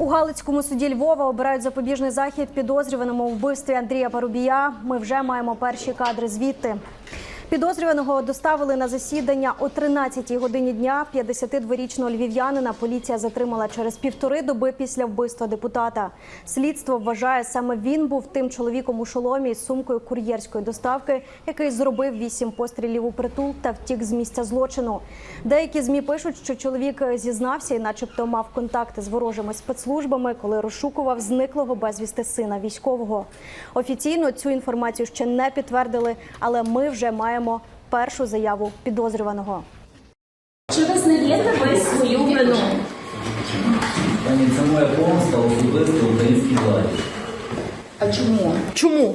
У Галицькому суді Львова обирають запобіжний захід підозрюваному у вбивстві Андрія Парубія. Ми вже маємо перші кадри звідти. Підозрюваного доставили на засідання о 13-й годині дня. 52-річного львів'янина поліція затримала через півтори доби після вбивства депутата. Слідство вважає, саме він був тим чоловіком у шоломі з сумкою кур'єрської доставки, який зробив вісім пострілів у притул та втік з місця злочину. Деякі змі пишуть, що чоловік зізнався і, начебто, мав контакти з ворожими спецслужбами, коли розшукував зниклого безвісти сина військового. Офіційно цю інформацію ще не підтвердили, але ми вже маємо першу заяву підозрюваного. Чи визнаєте ви свою вину? Пані, це моя помста особисто українській владі. А чому? Чому?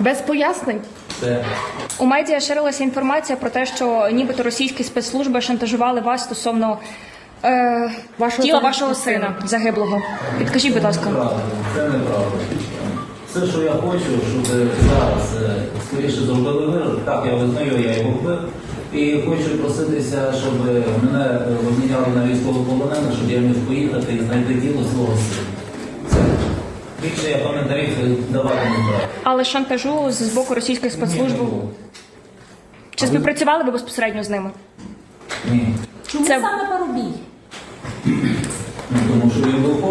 Без пояснень. Це У медіа ширилася інформація про те, що нібито російські спецслужби шантажували вас стосовно е, Вашого тіла сина. вашого сина загиблого. Підкажіть, будь ласка. правда, це неправда. Все, що я хочу, щоб зараз е, скоріше зробили вирок. Так, я визнаю, я його вбив. І хочу проситися, щоб мене е, обміняли на військовополонених, щоб я міг поїхати і знайти тіло свого сина. Більше я коментарів давати не брав. Але шантажу з з боку російських спецслужб. Чи співпрацювали ви безпосередньо з ними? Ні. Чому Це- саме Парубій? Ну, Тому що він був.